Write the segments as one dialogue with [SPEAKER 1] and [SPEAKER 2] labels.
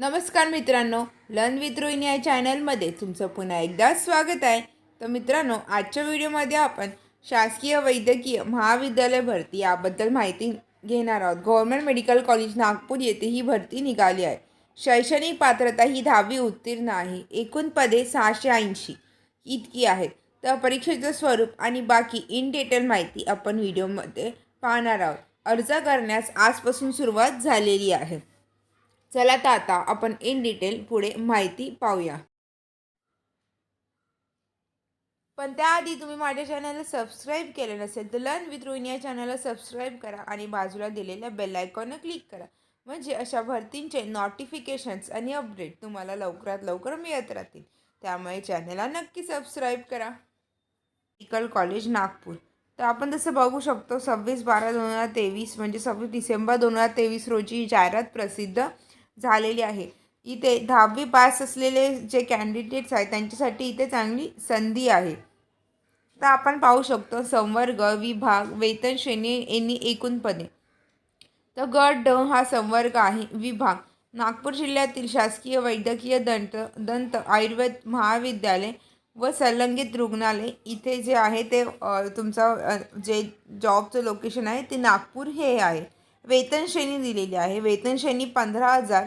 [SPEAKER 1] नमस्कार मित्रांनो learn with Rohini या चॅनलमध्ये तुमचं पुन्हा एकदा स्वागत आहे. तर मित्रांनो आजच्या व्हिडिओमध्ये आपण शासकीय वैद्यकीय महाविद्यालय भरती याबद्दल माहिती घेणार आहोत. गव्हर्मेंट मेडिकल कॉलेज नागपूर येथे ही भरती निघाली आहे. शैक्षणिक पात्रता ही दहावी उत्तीर्ण आहे. एकूण पदे सहाशे ऐंशी इतकी आहेत. तर परीक्षेचं स्वरूप आणि बाकी इन डिटेल माहिती आपण व्हिडिओमध्ये पाहणार आहोत. अर्ज करण्यास आजपासून सुरुवात झालेली आहे. चला तर आता आपण इन डिटेल पुढे माहिती पाहूया. पण त्याआधी तुम्ही माझ्या चॅनलला सबस्क्राईब केलं नसेल तर लर्न विथ रोहिणी या चॅनलला सबस्क्राईब करा आणि बाजूला दिलेल्या बेल आयकॉनवर क्लिक करा. म्हणजे अशा भरतींचे नोटिफिकेशन्स आणि अपडेट तुम्हाला लवकरात लवकर मिळत राहतील. त्यामुळे चॅनलला नक्की सबस्क्राईब करा. Medical college Nagpur. तर आपण तसं बघू शकतो सव्वीस बारा दोन हजार तेवीस म्हणजे सव्वीस डिसेंबर दोन हजार तेवीस रोजी ही जाहिरात प्रसिद्ध झालेली आहे. इथे दहावी पास असलेले जे कॅन्डिडेट्स आहेत त्यांच्यासाठी इथे चांगली संधी आहे. तर आपण पाहू शकतो संवर्ग विभाग वेतन श्रेणी यांनी एकूणपणे. तर गट ड हा संवर्ग आहे विभाग. नागपूर जिल्ह्यातील शासकीय वैद्यकीय दंत दंत आयुर्वेद महाविद्यालय व संलग्नित रुग्णालय. इथे जे आहे ते तुमचा तुमचं जे जॉबचं लोकेशन आहे ते नागपूर हे आहे. वेतन श्रेणी दिलेली आहे. वेतन श्रेणी पंधरा हजार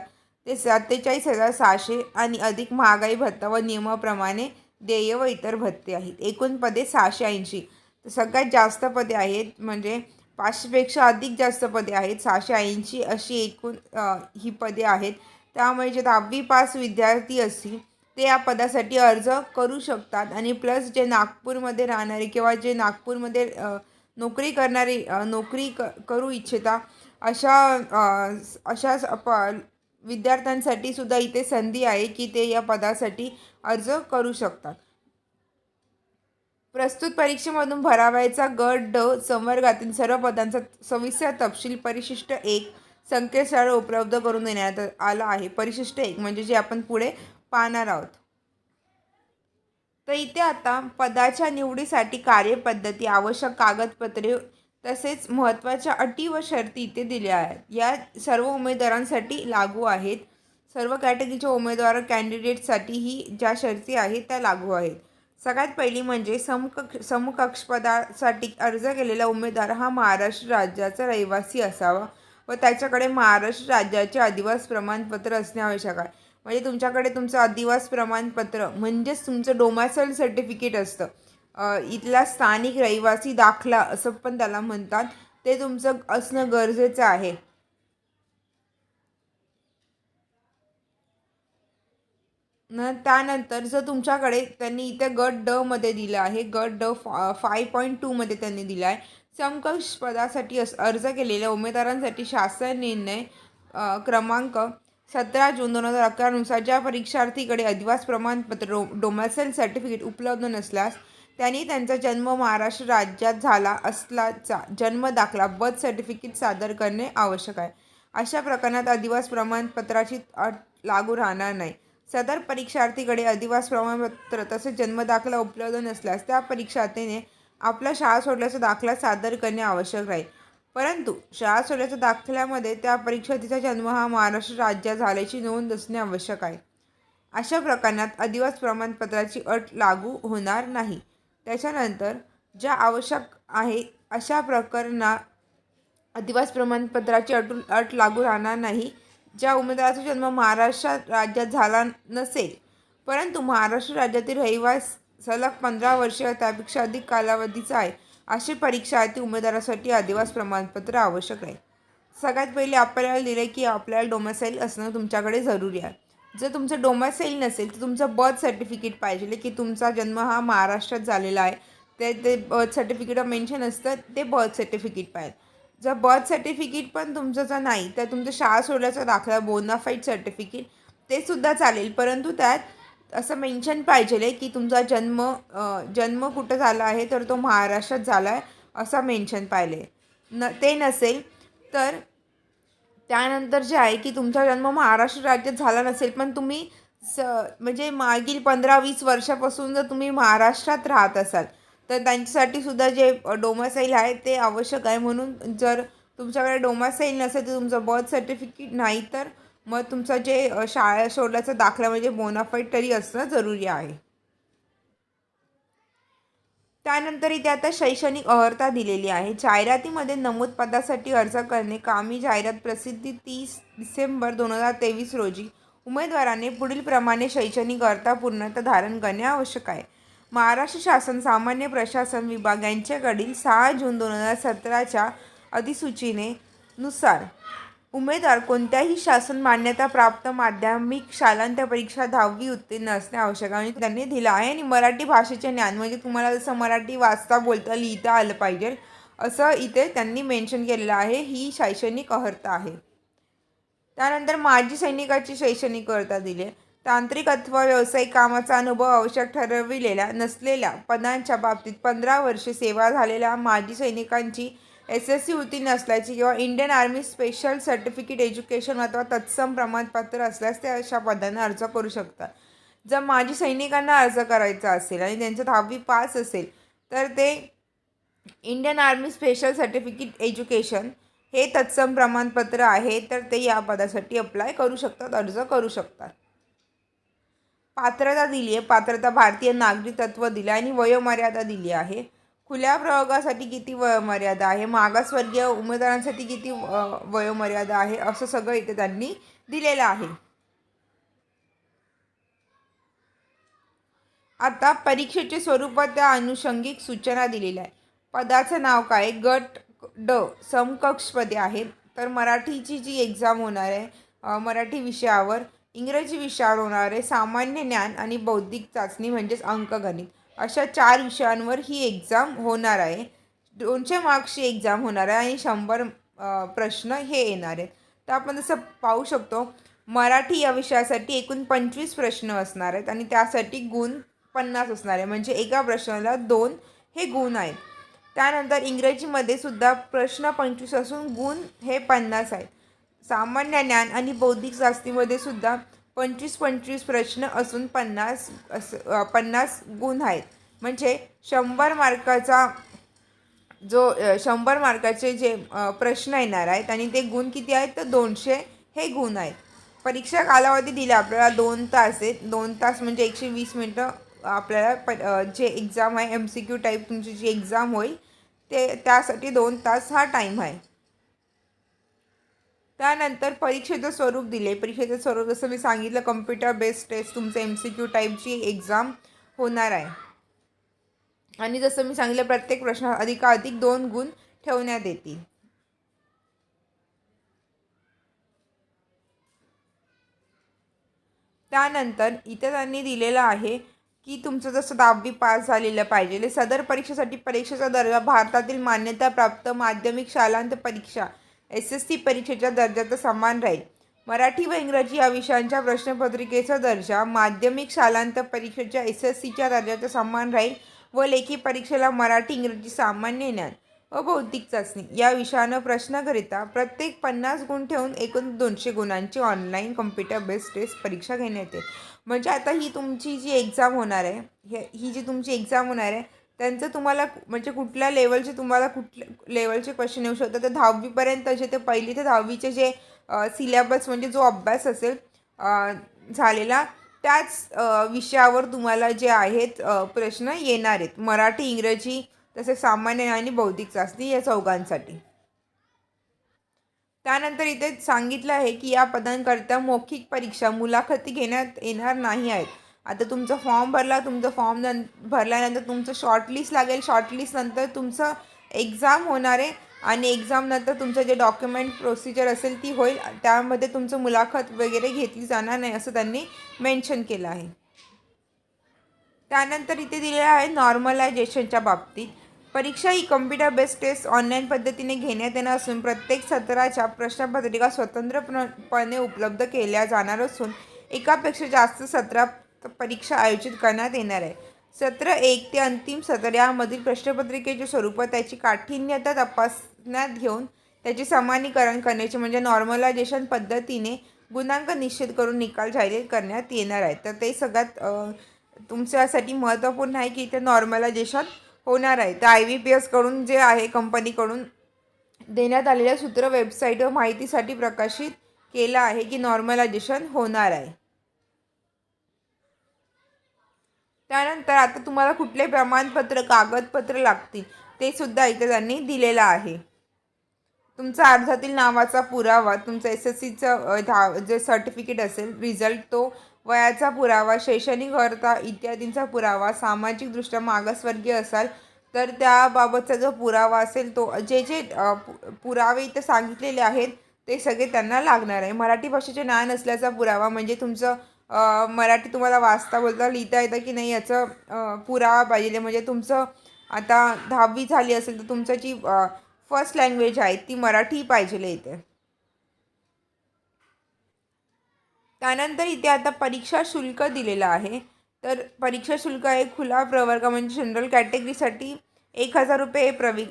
[SPEAKER 1] ते सत्तेचाळीस हजार सहाशे आणि अधिक महागाई भत्ता व नियमाप्रमाणे देय व इतर भत्ते आहेत. एकूण पदे सहाशे ऐंशी. तर सगळ्यात जास्त पदे आहेत म्हणजे पाचशेपेक्षा अधिक जास्त पदे आहेत. सहाशे ऐंशी अशी एकूण ही पदे आहेत. त्यामुळे जे दहावी पास विद्यार्थी असतील ते या पदासाठी अर्ज करू शकतात आणि प्लस जे नागपूरमध्ये राहणारे किंवा जे नागपूरमध्ये नोकरी करणारे नोकरी क करू इच्छिता अशा अशा प विद्यार्थ्यांसाठी सुद्धा इथे संधी आहे की ते या पदासाठी अर्ज करू शकतात. प्रस्तुत परीक्षेमधून भरावायचा गट ड संवर्गातील सर्व पदांचा सविस्तर तपशील परिशिष्ट एक संकेतस्थळ उपलब्ध करून देण्यात आला आहे. परिशिष्ट एक म्हणजे जे आपण पुढे पाहणार आहोत. तर इथे आता पदाच्या निवडीसाठी कार्यपद्धती आवश्यक कागदपत्रे तसेच महत्त्वाच्या अटी व शर्ती इथे दिल्या आहेत. या सर्व उमेदवारांसाठी लागू आहेत. सर्व कॅटेगरीच्या उमेदवार कॅन्डिडेटसाठी ही ज्या शर्ती आहेत त्या लागू आहेत. सगळ्यात पहिली म्हणजे समकक्ष समकक्षपदासाठी अर्ज केलेला उमेदवार हा महाराष्ट्र राज्याचा रहिवासी असावा व त्याच्याकडे महाराष्ट्र राज्याचे आदिवास प्रमाणपत्र असणे आवश्यक आहे. म्हणजे तुमच्याकडे तुमचं आदिवास प्रमाणपत्र म्हणजेच तुमचं डोमॅसाईल सर्टिफिकेट असतं. इथला स्थानिक रहिवासी दाखला असं पण त्याला म्हणतात. ते तुमचं असणं गरजेचं आहे. न त्यानंतर जर तुमच्याकडे त्यांनी इथे गट ड मध्ये दिलं आहे. गट ड फा फाय पॉईंट टूमध्ये त्यांनी दिलं आहे. समकक्ष पदासाठी अस अर्ज केलेल्या उमेदवारांसाठी शासन निर्णय क्रमांक सतरा जून दोन हजार अकरानुसार ज्या परीक्षार्थीकडे अधिवास प्रमाणपत्र डो डोमॅसाईल सर्टिफिकेट उपलब्ध नसल्यास त्यांनी त्यांचा जन्म महाराष्ट्र राज्यात झाला असल्याचा जन्म दाखला बर्थ सर्टिफिकेट सादर करणे आवश्यक आहे. अशा प्रकरणात अधिवास प्रमाणपत्राची अट लागू राहणार नाही. सदर परीक्षार्थीकडे अधिवास प्रमाणपत्र तसेच जन्मदाखला उपलब्ध नसल्यास त्या परीक्षार्थीने आपला शाळा सोडल्याचा दाखला सादर करणे आवश्यक राहील. परंतु शाळा सोडल्याच्या दाखल्यामध्ये त्या परीक्षार्थीचा जन्म हा महाराष्ट्र राज्यात झाल्याची नोंद असणे आवश्यक आहे. अशा प्रकरणात अधिवास प्रमाणपत्राची अट लागू होणार नाही. त्याच्यानंतर ज्या आवश्यक आहे अशा प्रकरणा अधिवास प्रमाणपत्राची अट अट लागू राहणार नाही. ज्या उमेदवाराचा जन्म महाराष्ट्र राज्यात झाला नसेल परंतु महाराष्ट्र राज्यातील रहिवास सलग पंधरा वर्ष त्यापेक्षा अधिक कालावधीचा आहे अशी परीक्षार्थी उमेदवारासाठी अधिवास प्रमाणपत्र आवश्यक आहे. सगळ्यात पहिले आपल्याला दिले की आपल्याला डोमेसाईल असणं तुमच्याकडे जरुरी आहे. जर तुमचं डोमासेल नसेल तर तुमचं बर्थ सर्टिफिकेट पाहिजे. की तुमचा जन्म हा महाराष्ट्रात झालेला आहे ते ते बर्थ सर्टिफिकेट मेन्शन असतं ते बर्थ सर्टिफिकेट पाहिजे. जर बर्थ सर्टिफिकेट पण तुमचं जर नाही तर तुमचं शाळा सोडल्याचा दाखला बोनाफाईड सर्टिफिकेट ते सुद्धा चालेल. परंतु त्यात असं मेन्शन पाहिजे की तुमचा जन्म जन्म कुठं झाला आहे तर तो महाराष्ट्रात झाला आहे असं मेन्शन पाहिले न ते नसेल तर त्यानंतर जे आहे की तुमचा जन्म महाराष्ट्र राज्यात झाला नसेल पण तुम्ही स म्हणजे मागील पंधरा वीस वर्षापासून जर तुम्ही महाराष्ट्रात राहत असाल तर त्यांच्यासाठी सुद्धा जे डोमासाईल आहे ते आवश्यक आहे. म्हणून जर तुमच्याकडे डोमासाईल नसेल तर तुमचं बर्थ सर्टिफिकेट नाही तर मग तुमचं जे शाळा सोडल्याचा दाखला म्हणजे बोनाफाईट तरी असणं जरुरी आहे. त्यानंतर इथे आता शैक्षणिक अर्हता दिलेली आहे. जाहिरातीमध्ये नमूद पदासाठी अर्ज करणे कामी जाहिरात प्रसिद्धी तीस डिसेंबर दोन हजार तेवीस रोजी. उमेदवाराने पुढीलप्रमाणे शैक्षणिक अर्हता पूर्णता धारण करणे आवश्यक आहे. महाराष्ट्र शासन सामान्य प्रशासन विभाग यांच्याकडील सहा जून दोन हजार सतराच्या अधिसूचने नुसार उमेदवार कोणत्याही शासन मान्यता प्राप्त माध्यमिक शालांत परीक्षा दहावी उत्तीर्ण असणे आवश्यक आहे. त्यांनी दिलं आहे. आणि मराठी भाषेचे ज्ञान म्हणजे तुम्हाला जसं मराठी वाचता बोलता लिहिता आलं पाहिजे असं इथे त्यांनी मेन्शन केलेलं आहे. ही शैक्षणिक अर्हता आहे. त्यानंतर माजी सैनिकाची शैक्षणिक अर्हता दिली आहे. तांत्रिक अथवा व्यावसायिक कामाचा अनुभव आवश्यक ठरविलेल्या नसलेल्या पदांच्या बाबतीत पंधरा वर्षे सेवा झालेल्या माजी सैनिकांची एस एस सी उत्तीर्ण असल्याची किंवा Indian army special certificate education अथवा तत्सम प्रमाणपत्र असल्यास ते अशा पदांना अर्ज करू शकतात. जर माजी सैनिकांना अर्ज करायचा असेल आणि त्यांचं दहावी पास असेल तर ते Indian army special certificate education हे तत्सम प्रमाणपत्र आहे तर ते या पदासाठी अप्लाय करू शकतात अर्ज करू शकतात. पात्रता दिली आहे. पात्रता भारतीय नागरिकत्व दिलं आणि वयोमर्यादा दिली आहे. खुल्या प्रयोगासाठी किती वयोमर्यादा आहे? मागासवर्गीय उमेदवारांसाठी किती वयोमर्यादा आहे? असं सगळं इथे त्यांनी दिलेलं आहे. आता परीक्षेचे स्वरूप व त्या अनुषंगिक सूचना दिलेल्या आहे पदाचं नाव काय? गट ड समकक्ष पदे आहेत तर मराठीची जी एक्झाम होणार आहे मराठी विषयावर इंग्रजी विषयावर होणार आहे सामान्य ज्ञान आणि बौद्धिक चाचणी म्हणजेच अंकगणित. अशा चार विषयांवर ही एक्झाम होणार आहे. दोनशे मार्क्सची एक्झाम होणार आहे आणि शंभर प्रश्न हे येणार आहेत. तर आपण जसं पाहू शकतो मराठी या विषयासाठी एकूण पंचवीस प्रश्न असणार आहेत आणि त्यासाठी गुण पन्नास असणार आहे. म्हणजे एका प्रश्नाला दोन हे गुण आहेत. त्यानंतर इंग्रजीमध्ये सुद्धा प्रश्न पंचवीस असून गुण हे पन्नास आहेत. सामान्य ज्ञान आणि बौद्धिक शास्त्रीमध्ये सुद्धा पंचवीस पंचवीस प्रश्न असून पन्नास अस पन्नास गुण आहेत. म्हणजे शंभर मार्काचा जो शंभर मार्काचे जे प्रश्न येणार आहेत आणि ते गुण किती आहेत तर दोनशे हे गुण आहेत. परीक्षा कालावधी दिला आपल्याला दोन तास आहेत. दोन तास म्हणजे एकशे वीस मिनटं आपल्याला प जे एक्झाम आहे एम सी क्यू टाईप तुमची जी एक्झाम होईल ते त्यासाठी दोन तास हा टाईम आहे. त्यानंतर परीक्षेचं स्वरूप दिले. परीक्षेचं स्वरूप जसं मी सांगितलं कम्प्युटर बेस्ड टेस्ट तुमचं एम सी क्यू टाईपची एक्झाम होणार आहे. आणि जसं मी सांगितलं प्रत्येक प्रश्न अधिकाधिक दोन गुण ठेवण्यात येतील. त्यानंतर इथे त्यांनी दिलेलं आहे की तुमचं जसं दहावी पास झालेलं पाहिजे. सदर परीक्षेसाठी परीक्षेचा दर्जा भारतातील मान्यताप्राप्त माध्यमिक शालांत परीक्षा एस एस सी परीक्षेच्या दर्जाचा समान राहील. मराठी व इंग्रजी या विषयांच्या प्रश्नपत्रिकेचा दर्जा माध्यमिक शालांत परीक्षेच्या एस एस सीच्या दर्जाचा समान राहील व लेखी परीक्षेला मराठी इंग्रजी सामान्य ज्ञान व बौद्धिक चाचणी या विषयानं प्रश्नाकरिता प्रत्येक पन्नास गुण ठेवून एकूण दोनशे गुणांची ऑनलाईन कम्प्युटर बेस्ड टेस्ट परीक्षा घेण्यात येते. म्हणजे आता ही तुमची जी एक्झाम होणार आहे हे ही जी तुमची एक्झाम होणार आहे त्यांचं तुम्हाला म्हणजे कुठल्या लेवलचे तुम्हाला कुठल्या लेवलचे क्वेश्चन येऊ शकतात. तर दहावीपर्यंत जे ते पहिली ते दहावीचे जे सिलेबस म्हणजे जो अभ्यास असेल झालेला त्याच विषयावर तुम्हाला जे आहेत प्रश्न येणार आहेत. मराठी इंग्रजी तसेच सामान्य आणि बौद्धिक चाचणी या चौघांसाठी. त्यानंतर इथे सांगितलं आहे की या पदांकरिता मौखिक परीक्षा मुलाखती घेण्यात येणार नाही आहेत. आता तुमचा फॉर्म भरला तुमचं फॉर्म नं भरल्यानंतर तुमचं शॉर्टलिस्ट लागेल. शॉर्टलिस्टनंतर तुमचं एक्झाम होणार आहे. आणि एक्झामनंतर तुमचं जे डॉक्युमेंट प्रोसिजर असेल ती होईल. त्यामध्ये तुमचं मुलाखत वगैरे घेतली जाणार नाही असं त्यांनी मेन्शन केलं आहे. त्यानंतर इथे दिलेलं आहे नॉर्मलायझेशनच्या बाबतीत. परीक्षा ही कम्प्युटर बेस्ड टेस्ट ऑनलाईन पद्धतीने घेण्यात येणार असून प्रत्येक सत्राच्या प्रश्नपत्रिका स्वतंत्रपणे उपलब्ध केल्या जाणार असून एकापेक्षा जास्त सत्रात परीक्षा आयोजित करण्यात येणार आहे. सत्र एक ते अंतिम सत्र यामधील प्रश्नपत्रिकेचे स्वरूप त्याची काठिण्यता तपासण्यात घेऊन त्याचे समानीकरण करण्याचे म्हणजे नॉर्मलायझेशन पद्धतीने गुणांक निश्चित करून निकाल जाहीर करण्यात येणार आहे. तर ते सगळ्यात तुमच्यासाठी महत्त्वपूर्ण आहे की इथे नॉर्मलायझेशन होणार आहे. तर आय व्ही पी एसकडून जे आहे कंपनीकडून देण्यात आलेल्या सूत्र वेबसाईटवर माहितीसाठी प्रकाशित केलं आहे की नॉर्मलायझेशन होणार आहे. त्यानंतर आता तुम्हाला कुठले प्रमाणपत्र कागदपत्र लागतील ते सुद्धा इथे त्यांनी दिलेलं आहे. तुमचा अर्जातील नावाचा पुरावा तुमचं एस एस सीचं धा जे सर्टिफिकेट असेल रिझल्ट तो वयाचा पुरावा शैक्षणिक अर्था इत्यादींचा पुरावा सामाजिकदृष्ट्या मागासवर्गीय असाल तर त्याबाबतचा जो पुरावा असेल तो जे जे पुरावे इथं सांगितलेले आहेत ते सगळे त्यांना लागणार आहे. मराठी भाषेचे ज्ञान असल्याचा पुरावा म्हणजे तुमचं मराठी तुम्हाला वाचता बोलता लिहिता येतं की नाही याचं पुरावा पाहिजे. म्हणजे तुमचं आता दहावी झाली असेल तर तुमचं जी फर्स्ट लँग्वेज आहे ती मराठी पाहिजे इथे. त्यानंतर इथे आता परीक्षा शुल्क दिलेलं आहे. तर परीक्षा शुल्क आहे खुला प्रवर्ग म्हणजे जनरल कॅटेगरीसाठी एक हजार रुपये प्रवि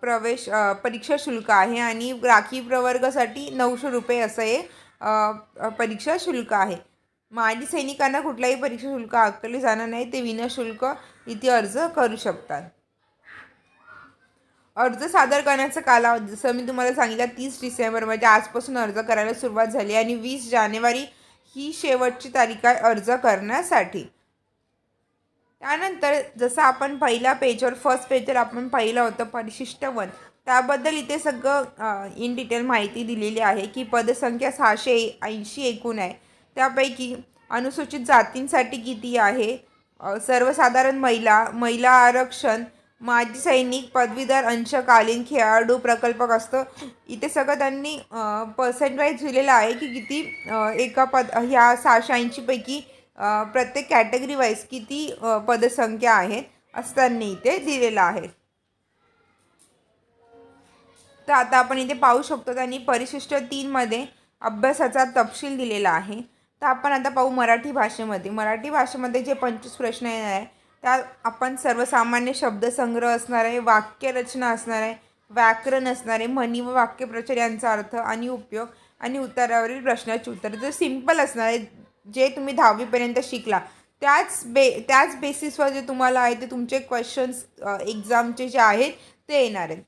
[SPEAKER 1] प्रवेश परीक्षा शुल्क आहे आणि राखी प्रवर्गासाठी नऊशे रुपये असं हे परीक्षा शुल्क आहे. माजी सैनिकांना कुठलाही परीक्षा शुल्क आकारले जाणार नाही. ते विनाशुल्क इथे अर्ज करू शकतात. अर्ज सादर करण्याचा कालावधी जसं मी तुम्हाला सांगितलं तीस डिसेंबर म्हणजे आजपासून अर्ज करायला सुरुवात झाली आणि वीस जानेवारी ही शेवटची तारीख आहे अर्ज करण्यासाठी. त्यानंतर जसं आपण पहिल्या पेजवर फर्स्ट पेजवर आपण पाहिलं होतं परिशिष्ट वन त्याबद्दल इथे सगळं इन डिटेल माहिती दिलेली आहे की पदसंख्या सहाशे ऐंशी एकूण आहे. त्यापैकी अनुसूचित जातींसाठी किती आहे? सर्वसाधारण महिला महिला आरक्षण माजी सैनिक पदवीधर अंशकालीन खेळाडू प्रकल्पक असतं. इथे सगळं त्यांनी पर्सेंट वाईज दिलेलं आहे की किती एका पद ह्या सहाशे ऐंशीपैकी प्रत्येक कॅटेगरी वाईज किती पदसंख्या आहेत असं त्यांनी इथे दिलेलं आहे. तर आता आपण इथे पाहू शकतो त्यांनी परिशिष्ट तीनमध्ये अभ्यासाचा तपशील दिलेला आहे. तर आपण आता पाहू मराठी भाषेमध्ये. मराठी भाषेमध्ये जे पंचवीस प्रश्न येणार आहे त्यात आपण सर्वसामान्य शब्दसंग्रह असणार आहे वाक्यरचना असणार आहे व्याकरण असणार आहे म्हणी व वाक्यप्रचार यांचा अर्थ आणि उपयोग आणि उत्तरावरील प्रश्नाची उत्तर. जे सिंपल असणार आहे जे तुम्ही दहावीपर्यंत शिकला त्याच बे त्याच बेसिसवर जे तुम्हाला आहे ते तुमचे क्वेश्चन्स एक्झामचे जे आहेत ते येणार आहेत.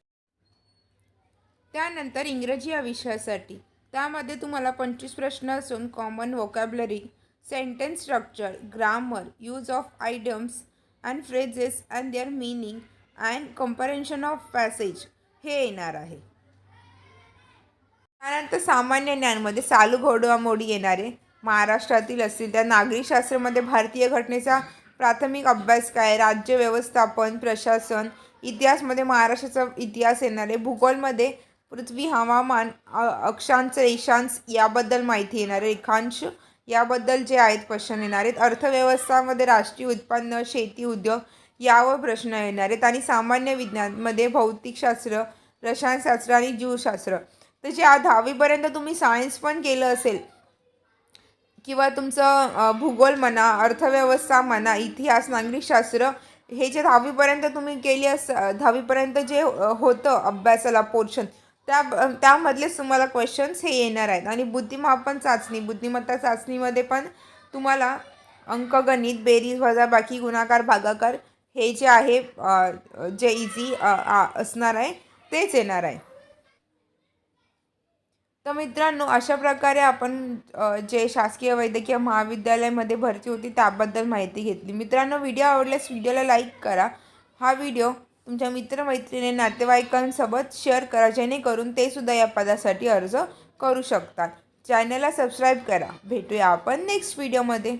[SPEAKER 1] त्यानंतर इंग्रजी या विषयासाठी. त्यामध्ये तुम्हाला पंचवीस प्रश्न असून common vocabulary sentence structure grammar use of idioms and phrases and their meaning and comprehension of passage हे येणार आहे. त्यानंतर सामान्य ज्ञानमध्ये चालू घोडवामोडी येणारे महाराष्ट्रातील असतील त्या नागरिकशास्त्रामध्ये भारतीय घटनेचा प्राथमिक अभ्यास काय? राज्य व्यवस्थापन प्रशासन इतिहासमध्ये महाराष्ट्राचा इतिहास येणार आहे. भूगोलमध्ये पृथ्वी हवामान अक्षांश रेषांश याबद्दल माहिती येणार आहे. रेखांश याबद्दल जे आहेत क्वेश्चन येणार आहेत. अर्थव्यवस्थामध्ये राष्ट्रीय उत्पन्न शेती उद्योग यावर प्रश्न येणार आहेत. आणि सामान्य विज्ञानमध्ये भौतिकशास्त्र रसायनशास्त्र आणि जीवशास्त्र. तर जे दहावीपर्यंत तुम्ही सायन्स पण केलं असेल किंवा तुमचं भूगोल म्हणा अर्थव्यवस्था म्हणा इतिहास नागरिकशास्त्र हे जे दहावीपर्यंत तुम्ही केली अस दहावीपर्यंत जे होतं अभ्यासाला पोर्शन त्या त्यामधलेच तुम्हाला क्वेश्चन्स हे येणार आहेत. आणि बुद्धिमापन चाचणी बुद्धिमत्ता चाचणीमध्ये पण तुम्हाला अंकगणित बेरीज वजाबाकी गुणाकार भागाकार हे जे आहे जे इझी असणार आहे तेच येणार आहे. तर मित्रांनो अशा प्रकारे आपण जे शासकीय वैद्यकीय महाविद्यालयामध्ये भरती होती त्याबद्दल माहिती घेतली. मित्रांनो व्हिडिओ आवडल्यास व्हिडिओला लाईक करा. हा व्हिडिओ तुमच्या मित्रमैत्रिणी नातेवाईकांसोबत शेअर करा जेणेकरून ते सुद्धा या पदासाठी अर्ज करू शकतात. चॅनलला सबस्क्राईब करा. भेटूया आपण नेक्स्ट व्हिडिओमध्ये